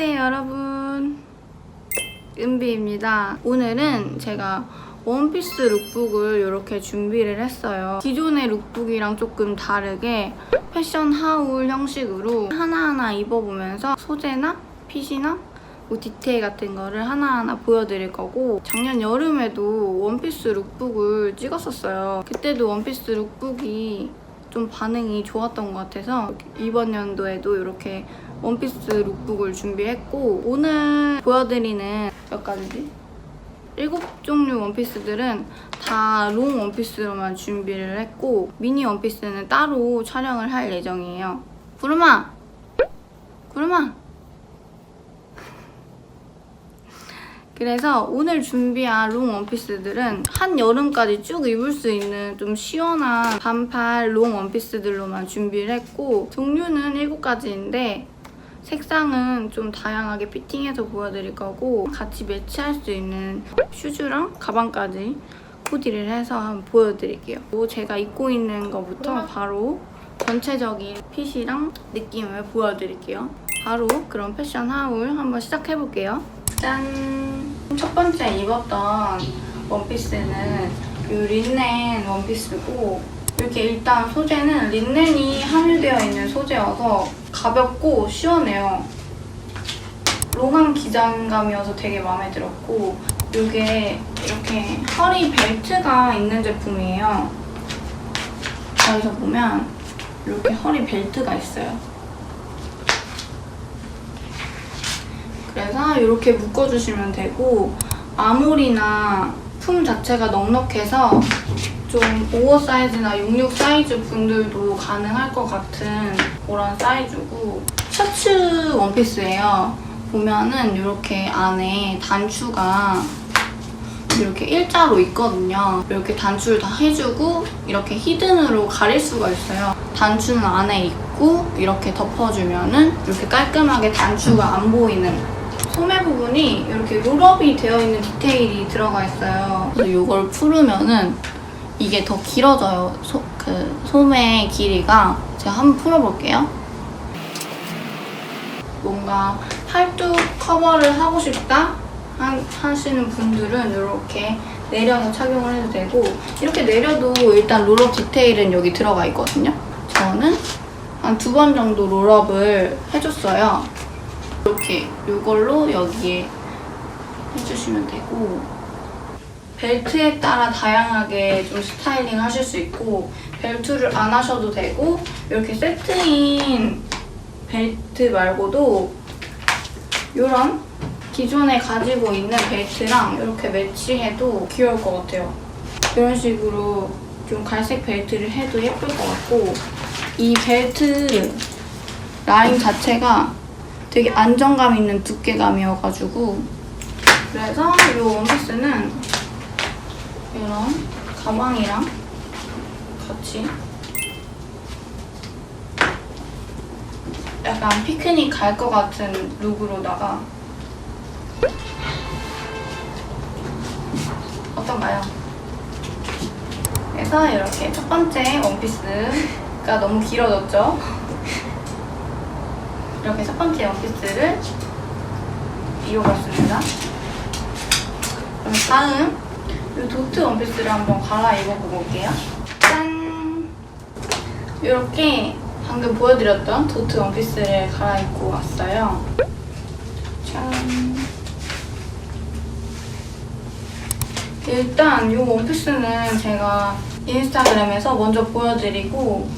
안녕하세요 여러분. 은비입니다. 오늘은 제가 원피스 룩북을 이렇게 준비를 했어요. 기존의 룩북이랑 조금 다르게 패션 하울 형식으로 하나하나 입어보면서 소재나 핏이나 뭐 디테일 같은 거를 하나하나 보여드릴 거고 작년 여름에도 원피스 룩북을 찍었었어요. 그때도 원피스 룩북이 좀 반응이 좋았던 것 같아서 이번 연도에도 이렇게 원피스 룩북을 준비했고 오늘 보여드리는 몇 가지지? 일곱 종류 원피스들은 다 롱 원피스로만 준비를 했고 미니 원피스는 따로 촬영을 할 예정이에요. 구름아! 구름아! 그래서 오늘 준비한 롱 원피스들은 한 여름까지 쭉 입을 수 있는 좀 시원한 반팔 롱 원피스들로만 준비를 했고 종류는 7가지인데 색상은 좀 다양하게 피팅해서 보여드릴 거고 같이 매치할 수 있는 슈즈랑 가방까지 코디를 해서 한번 보여드릴게요. 제가 입고 있는 것부터 바로 전체적인 핏이랑 느낌을 보여드릴게요. 바로 그런 패션 하울 한번 시작해볼게요. 짠! 첫 번째 입었던 원피스는 이 린넨 원피스고 이렇게 일단 소재는 린넨이 함유되어 있는 소재여서 가볍고 시원해요. 롱한 기장감이어서 되게 마음에 들었고 이게 이렇게 허리 벨트가 있는 제품이에요. 여기서 보면 이렇게 허리 벨트가 있어요. 그래서 이렇게 묶어주시면 되고 아몰이나 품 자체가 넉넉해서 좀 오버사이즈나 66 사이즈 분들도 가능할 것 같은 그런 사이즈고 셔츠 원피스예요. 보면은 이렇게 안에 단추가 이렇게 일자로 있거든요. 이렇게 단추를 다 해주고 이렇게 히든으로 가릴 수가 있어요. 단추는 안에 있고 이렇게 덮어주면은 이렇게 깔끔하게 단추가 안 보이는 소매 부분이 이렇게 롤업이 되어 있는 디테일이 들어가 있어요. 그래서 이걸 풀으면은 이게 더 길어져요. 소, 그 소매 길이가 제가 한번 풀어볼게요. 뭔가 팔뚝 커버를 하고 싶다 하, 하시는 분들은 이렇게 내려서 착용을 해도 되고 이렇게 내려도 일단 롤업 디테일은 여기 들어가 있거든요. 저는 한 두 번 정도 롤업을 해줬어요. 이렇게 이걸로 여기에 해주시면 되고 벨트에 따라 다양하게 좀 스타일링 하실 수 있고 벨트를 안 하셔도 되고 이렇게 세트인 벨트 말고도 이런 기존에 가지고 있는 벨트랑 이렇게 매치해도 귀여울 것 같아요. 이런 식으로 좀 갈색 벨트를 해도 예쁠 것 같고 이 벨트 라인 자체가 되게 안정감 있는 두께감이어가지고 그래서 이 원피스는 이런 가방이랑 같이 약간 피크닉 갈 것 같은 룩으로다가 어떤가요? 그래서 이렇게 첫 번째 원피스가 너무 길어졌죠? 이렇게 첫 번째 원피스를 입어봤습니다. 그럼 다음 이 도트 원피스를 한번 갈아입어 볼게요. 짠! 이렇게 방금 보여드렸던 도트 원피스를 갈아입고 왔어요. 짠! 일단 이 원피스는 제가 인스타그램에서 먼저 보여드리고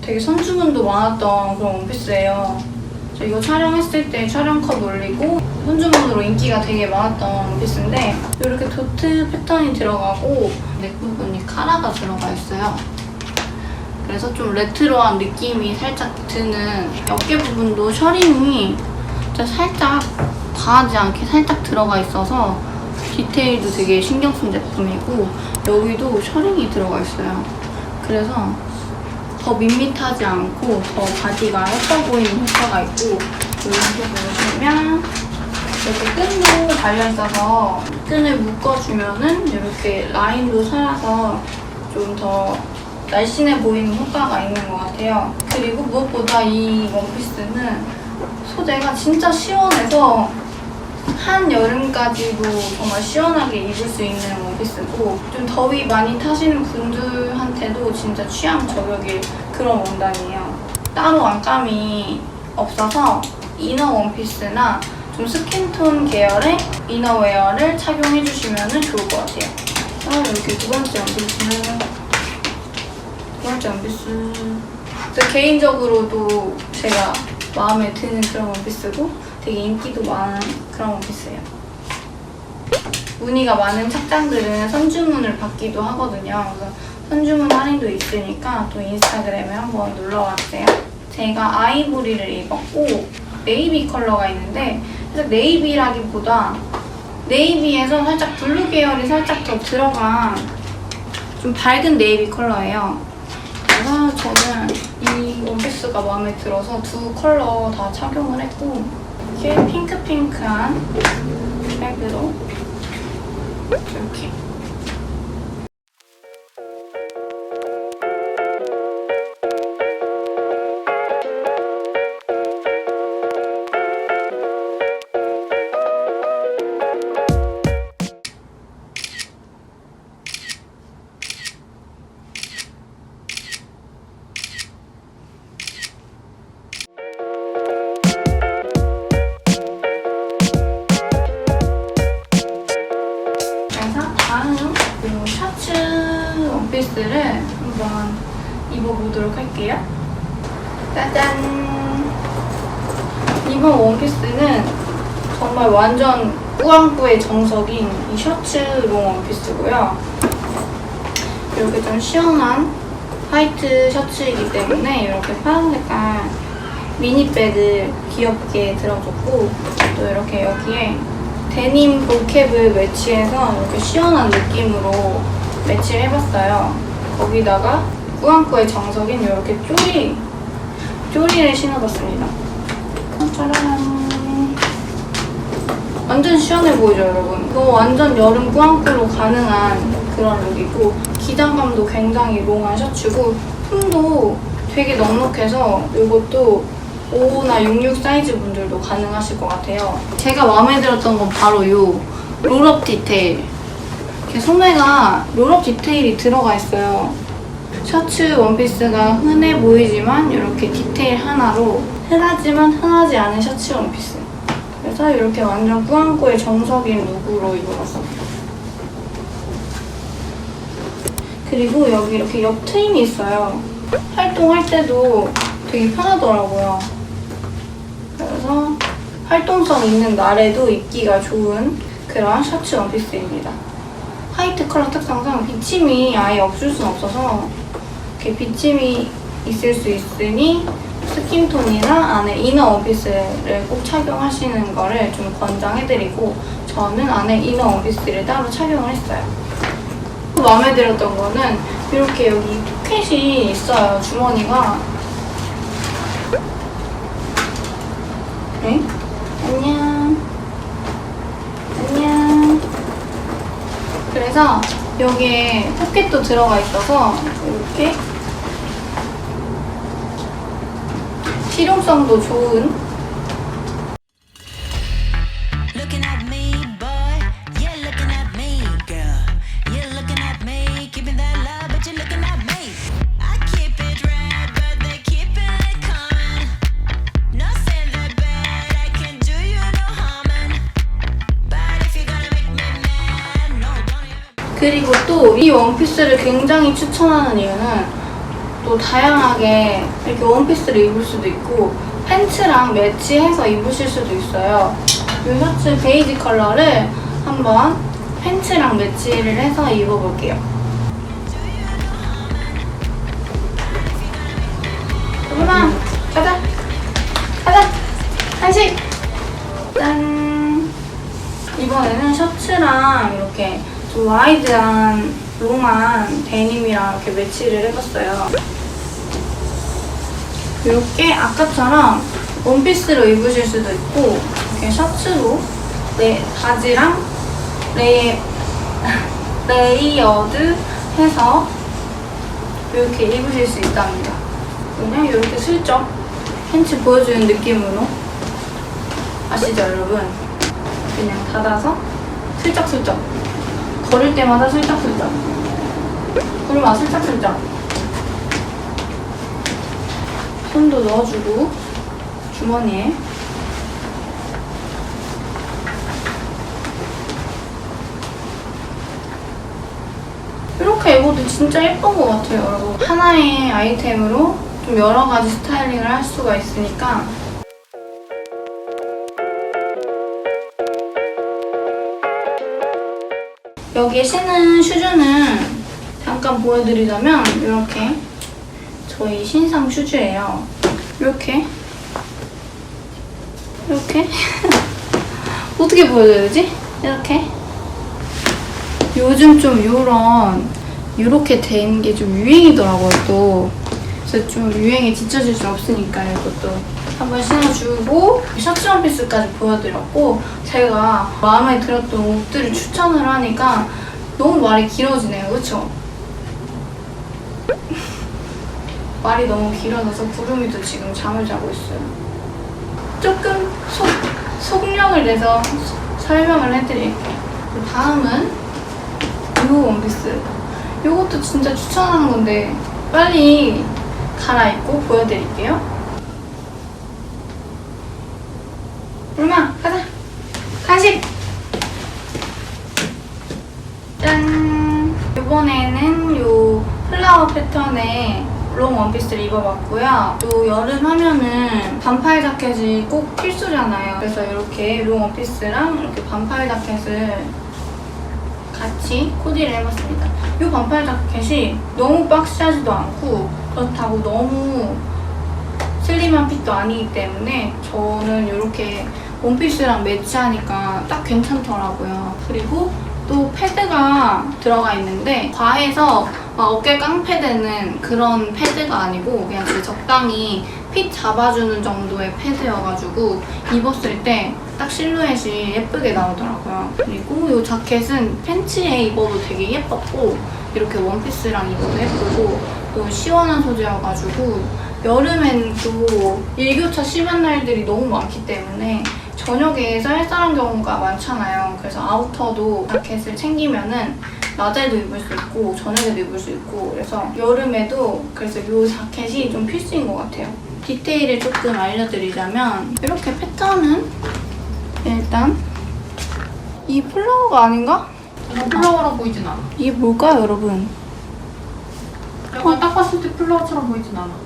되게 선주문도 많았던 그런 원피스예요. 저 이거 촬영했을 때 촬영컷 올리고 손주문으로 인기가 되게 많았던 원피스인데 이렇게 도트 패턴이 들어가고 넥 부분이 카라가 들어가 있어요. 그래서 좀 레트로한 느낌이 살짝 드는 어깨 부분도 셔링이 살짝 과하지 않게 살짝 들어가 있어서 디테일도 되게 신경 쓴 제품이고 여기도 셔링이 들어가 있어요. 그래서 더 밋밋하지 않고 더 바디가 예뻐 보이는 효과가 있고 이렇게 보시면 이렇게 끈도 달려있어서 끈을 묶어주면은 이렇게 라인도 살아서 좀 더 날씬해 보이는 효과가 있는 것 같아요. 그리고 무엇보다 이 원피스는 소재가 진짜 시원해서 한 여름까지도 정말 시원하게 입을 수 있는 원피스고 좀 더위 많이 타시는 분들한테도 진짜 취향 저격일 그런 원단이에요. 따로 안감이 없어서 이너 원피스나 좀 스킨톤 계열의 이너웨어를 착용해주시면 좋을 것 같아요. 아, 이렇게 두 번째 원피스는 두 번째 원피스 저 개인적으로도 제가 마음에 드는 그런 원피스고 되게 인기도 많은 그런 원피스예요. 무늬가 많은 착장들은 선주문을 받기도 하거든요. 그래서 선주문 할인도 있으니까 또 인스타그램에 한번 놀러와주세요. 제가 아이보리를 입었고 네이비 컬러가 있는데 살짝 네이비라기보다 네이비에서 살짝 블루 계열이 살짝 더 들어간 좀 밝은 네이비 컬러예요. 그래서 저는 이 원피스가 마음에 들어서 두 컬러 다 착용을 했고 이렇게 핑크핑크한 백으로 이렇게 다음 이 셔츠 원피스를 한번 입어보도록 할게요. 짜잔! 이번 원피스는 정말 완전 꾸안꾸의 정석인 이 셔츠 롱 원피스고요. 이렇게 좀 시원한 화이트 셔츠이기 때문에 이렇게 파란 색깔 미니백을 귀엽게 들어줬고 또 이렇게 여기에 데님 볼캡을 매치해서 이렇게 시원한 느낌으로 매치를 해봤어요. 거기다가 꾸안꾸의 정석인 이렇게 쪼리, 쪼리를 신어봤습니다. 완전 시원해 보이죠, 여러분? 이거 완전 여름 꾸안꾸로 가능한 그런 룩이고 기장감도 굉장히 롱한 셔츠고 품도 되게 넉넉해서 이것도 5나 66 사이즈 분들도 가능하실 것 같아요. 제가 마음에 들었던 건 바로 이 롤업 디테일. 이렇게 소매가 롤업 디테일이 들어가 있어요. 셔츠 원피스가 흔해 보이지만 이렇게 디테일 하나로 흔하지만 흔하지 않은 셔츠 원피스. 그래서 이렇게 완전 꾸안꾸의 정석인 룩으로 입어봤습니다. 그리고 여기 이렇게 옆 트임이 있어요. 활동할 때도 되게 편하더라고요. 그래서 활동성 있는 날에도 입기가 좋은 그런 셔츠 원피스입니다. 화이트 컬러 특성상 비침이 아예 없을 순 없어서 이렇게 비침이 있을 수 있으니 스킨톤이나 안에 이너 원피스를 꼭 착용하시는 거를 좀 권장해드리고 저는 안에 이너 원피스를 따로 착용을 했어요. 또 마음에 들었던 거는 이렇게 여기 포켓이 있어요, 주머니가. 네? 안녕. 안녕. 그래서 여기에 포켓도 들어가 있어서 이렇게 실용성도 좋은 그리고 또 이 원피스를 굉장히 추천하는 이유는 또 다양하게 이렇게 원피스를 입을 수도 있고 팬츠랑 매치해서 입으실 수도 있어요. 이 셔츠 베이지 컬러를 한번 팬츠랑 매치를 해서 입어볼게요. 조금만 가자 가자 한식 짠 이번에는 셔츠랑 이렇게 좀 와이드한 롱한 데님이랑 이렇게 매치를 해봤어요 이렇게 아까처럼 원피스로 입으실 수도 있고 이렇게 셔츠로 네, 바지랑 레이, 레이어드 해서 이렇게 입으실 수 있답니다. 그냥 이렇게 슬쩍 팬츠 보여주는 느낌으로 아시죠 여러분? 그냥 닫아서 슬쩍슬쩍 걸을 때마다 슬쩍슬쩍. 그러면 슬쩍슬쩍. 손도 넣어주고 주머니에. 이렇게 입어도 진짜 예쁜 것 같아요 여러분. 하나의 아이템으로 좀 여러 가지 스타일링을 할 수가 있으니까 여기에 신은 슈즈는 잠깐 보여드리자면 이렇게 저희 신상 슈즈예요. 이렇게. 이렇게. 어떻게 보여줘야 되지? 이렇게. 요즘 좀 요런 요렇게 된 게 좀 유행이더라고요 또. 그래서 좀 유행에 뒤처질 수 없으니까 이것도 한번 신어주고 셔츠 원피스까지 보여드렸고 제가 마음에 들었던 옷들을 추천을 하니까 너무 말이 길어지네요. 그쵸? 말이 너무 길어져서 구름이도 지금 잠을 자고 있어요. 조금 속, 속력을 내서 설명을 해드릴게요. 다음은 이 원피스. 이것도 진짜 추천하는 건데 빨리 갈아입고 보여드릴게요 얼마 가자 간식 짠 이번에는 요 플라워 패턴의 롱 원피스를 입어봤고요. 요 여름 하면은 반팔 자켓이 꼭 필수잖아요. 그래서 이렇게 롱 원피스랑 이렇게 반팔 자켓을 같이 코디를 해봤습니다. 이 반팔 자켓이 너무 박시하지도 않고 그렇다고 너무 슬림한 핏도 아니기 때문에 저는 이렇게 원피스랑 매치하니까 딱 괜찮더라고요. 그리고 또 패드가 들어가 있는데 과해서 막 어깨 깡패되는 그런 패드가 아니고 그냥 그 적당히 핏 잡아주는 정도의 패드여가지고 입었을 때 딱 실루엣이 예쁘게 나오더라고요. 그리고 이 자켓은 팬츠에 입어도 되게 예뻤고 이렇게 원피스랑 입어도 예쁘고 또 시원한 소재여가지고 여름엔 또 일교차 심한 날들이 너무 많기 때문에 저녁에 쌀쌀한 경우가 많잖아요. 그래서 아우터도 자켓을 챙기면은 낮에도 입을 수 있고 저녁에도 입을 수 있고 그래서 여름에도 그래서 이 자켓이 좀 필수인 것 같아요. 디테일을 조금 알려드리자면 이렇게 패턴은 일단 이 플라워가 아닌가? 이건 플라워로 보이진 않아. 이게 뭘까요, 여러분? 약간 딱 봤을 때 플라워처럼 보이진 않아.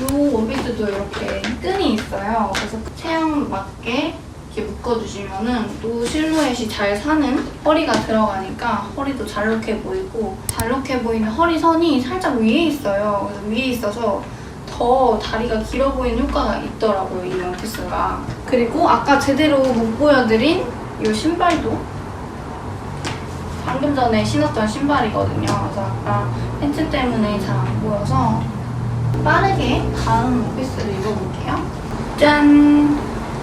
이 원피스도 이렇게 끈이 있어요. 그래서 체형 맞게 이렇게 묶어주시면은 또 실루엣이 잘 사는 허리가 들어가니까 허리도 잘록해 보이고 잘록해 보이는 허리선이 살짝 위에 있어요. 그래서 위에 있어서 더 다리가 길어 보이는 효과가 있더라고요, 이 원피스가. 그리고 아까 제대로 못 보여드린 이 신발도 방금 전에 신었던 신발이거든요. 그래서 아까 팬츠 때문에 잘 안 보여서 빠르게 다음 원피스를 입어볼게요. 짠!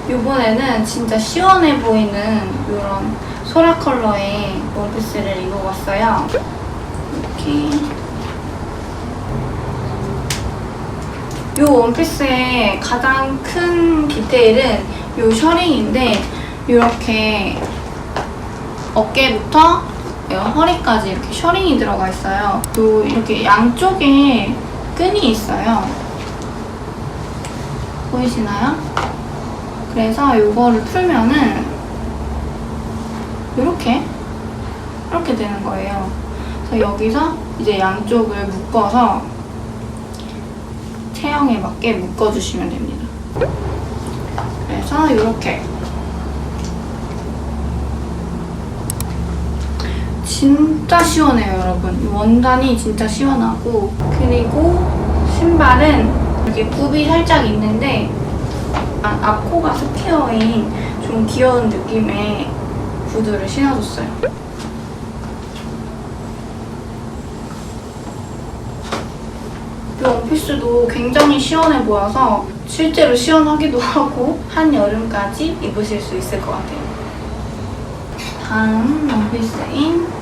이번에는 진짜 시원해 보이는 이런 소라 컬러의 원피스를 입어봤어요. 이렇게. 이 원피스의 가장 큰 디테일은 이 셔링인데 이렇게 어깨부터 허리까지 이렇게 셔링이 들어가 있어요. 또 이렇게 양쪽에 끈이 있어요. 보이시나요? 그래서 이거를 풀면은 이렇게 이렇게 되는 거예요. 그래서 여기서 이제 양쪽을 묶어서 체형에 맞게 묶어주시면 됩니다. 그래서 이렇게 진짜 시원해요, 여러분. 이 원단이 진짜 시원하고 그리고 신발은 이렇게 굽이 살짝 있는데 아, 앞코가 스퀘어인 좀 귀여운 느낌의 구두를 신어줬어요. 이 원피스도 굉장히 시원해 보여서 실제로 시원하기도 하고 한여름까지 입으실 수 있을 것 같아요. 다음 원피스인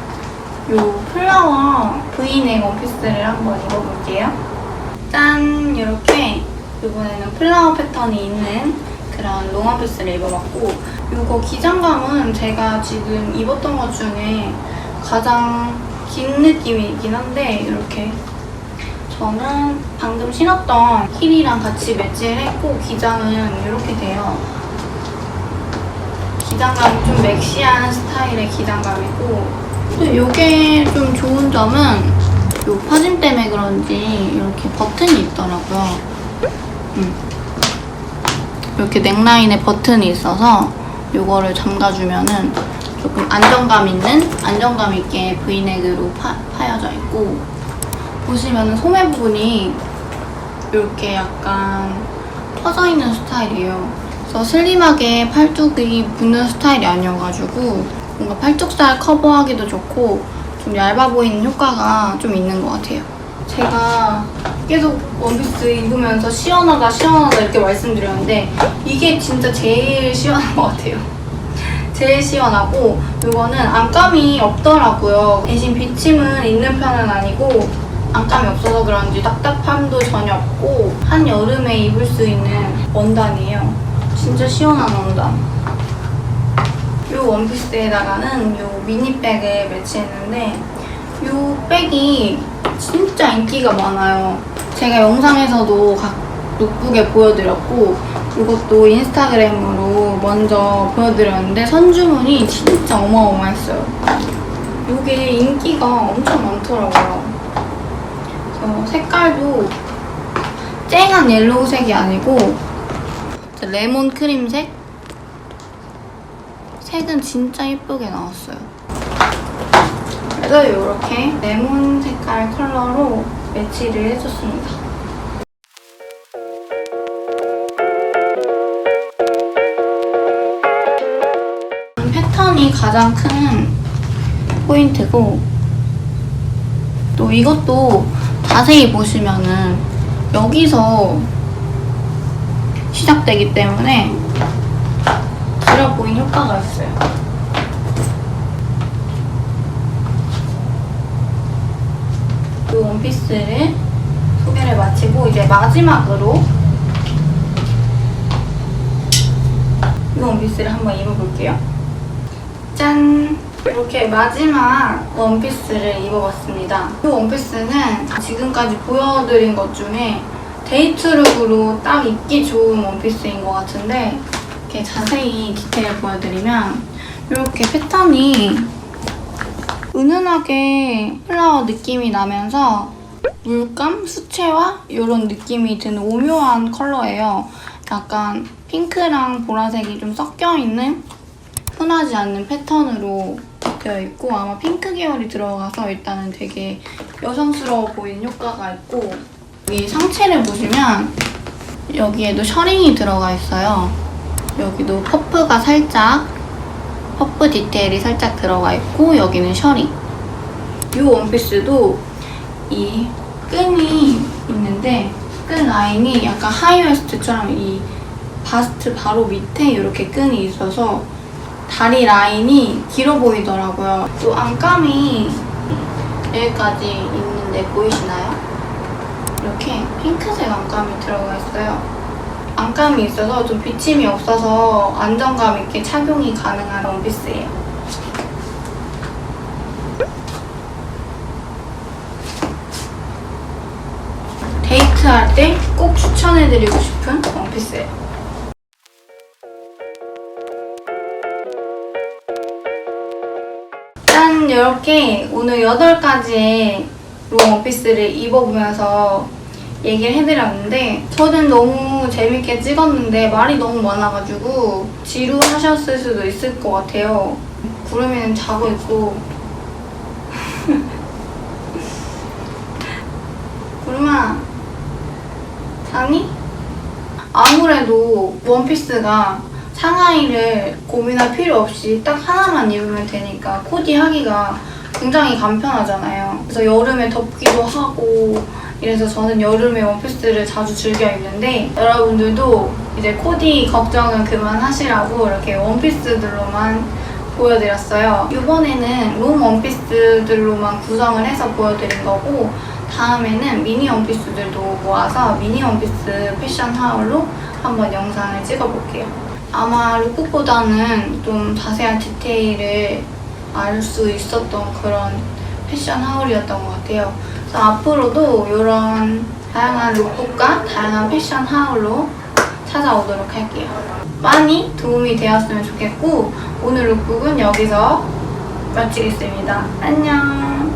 요 플라워 V넥 원피스를 한번 입어볼게요. 짠! 이렇게 이번에는 플라워 패턴이 있는 그런 롱 원피스를 입어봤고 이거 기장감은 제가 지금 입었던 것 중에 가장 긴 느낌이긴 한데 이렇게 저는 방금 신었던 힐이랑 같이 매치를 했고 기장은 이렇게 돼요. 기장감이 좀 맥시한 스타일의 기장감이고 또 이게 좀 좋은 점은 이 파짐 때문에 그런지 이렇게 버튼이 있더라고요. 음. 이렇게 넥라인에 버튼이 있어서 이거를 잠가주면은 조금 안정감 있는 안정감 있게 파, 파여져 있고 보시면은 소매 부분이 이렇게 약간 퍼져 있는 스타일이에요. 그래서 슬림하게 팔뚝이 붙는 스타일이 아니어가지고 뭔가 팔뚝살 커버하기도 좋고 좀 얇아 보이는 효과가 좀 있는 것 같아요. 제가 계속 원피스 입으면서 시원하다 시원하다 이렇게 말씀드렸는데 이게 진짜 제일 시원한 것 같아요. 제일 시원하고 이거는 안감이 없더라고요. 대신 비침은 있는 편은 아니고 안감이 없어서 그런지 딱딱함도 전혀 없고 한여름에 입을 수 있는 원단이에요. 진짜 시원한 원단. 이 원피스에다가는 이 미니백을 매치했는데 이 백이 진짜 인기가 많아요. 제가 영상에서도 각 룩북에 보여드렸고 이것도 인스타그램으로 먼저 보여드렸는데 선주문이 진짜 어마어마했어요. 이게 인기가 엄청 많더라고요. 색깔도 쨍한 옐로우색이 아니고 레몬 크림색? 색은 진짜 예쁘게 나왔어요. 그래서 이렇게 레몬 색깔 컬러로 매치를 해줬습니다. 패턴이 가장 큰 포인트고 또 이것도 자세히 보시면은 여기서 시작되기 때문에 길어 보인 효과가 있어요. 이 원피스를 소개를 마치고 이제 마지막으로 이 원피스를 한번 입어볼게요. 짠! 이렇게 마지막 원피스를 입어봤습니다. 이 원피스는 지금까지 보여드린 것 중에 데이트룩으로 딱 입기 좋은 원피스인 것 같은데 이렇게 자세히 디테일 보여드리면 이렇게 패턴이 은은하게 플라워 느낌이 나면서 물감, 수채화 이런 느낌이 드는 오묘한 컬러예요. 약간 핑크랑 보라색이 좀 섞여 있는 흔하지 않는 패턴으로 되어 있고 아마 핑크 계열이 들어가서 일단은 되게 여성스러워 보이는 효과가 있고 여기 상체를 보시면 여기에도 셔링이 들어가 있어요. 여기도 퍼프가 살짝 퍼프 디테일이 살짝 들어가 있고 여기는 셔링. 이 원피스도 이 끈이 있는데 끈 라인이 약간 하이웨스트처럼 이 바스트 바로 밑에 이렇게 끈이 있어서 다리 라인이 길어 보이더라고요. 또 안감이 여기까지 있는데 보이시나요? 이렇게 핑크색 안감이 들어가 있어요. 안감이 있어서 좀 비침이 없어서 안정감 있게 착용이 가능한 원피스예요. 데이트할 때 꼭 추천해드리고 싶은 원피스예요. 짠! 이렇게 오늘 8가지의 롱 원피스를 입어보면서 얘기를 해드렸는데 저는 너무 재밌게 찍었는데 말이 너무 많아가지고 지루하셨을 수도 있을 것 같아요. 구름이는 자고 있고 구름아 자니? 아무래도 원피스가 상하이를 고민할 필요 없이 딱 하나만 입으면 되니까 코디하기가 굉장히 간편하잖아요. 그래서 여름에 덥기도 하고 이래서 저는 여름에 원피스를 자주 즐겨 입는데 여러분들도 이제 코디 걱정은 그만하시라고 이렇게 원피스들로만 보여드렸어요. 이번에는 롱 원피스들로만 구성을 해서 보여드린 거고 다음에는 미니 원피스들도 모아서 미니 원피스 패션 하울로 한번 영상을 찍어볼게요. 아마 룩북보다는 좀 자세한 디테일을 알 수 있었던 그런 패션 하울이었던 것 같아요. 그래서 앞으로도 이런 다양한 룩북과 다양한 패션 하울로 찾아오도록 할게요. 많이 도움이 되었으면 좋겠고 오늘 룩북은 여기서 마치겠습니다. 안녕.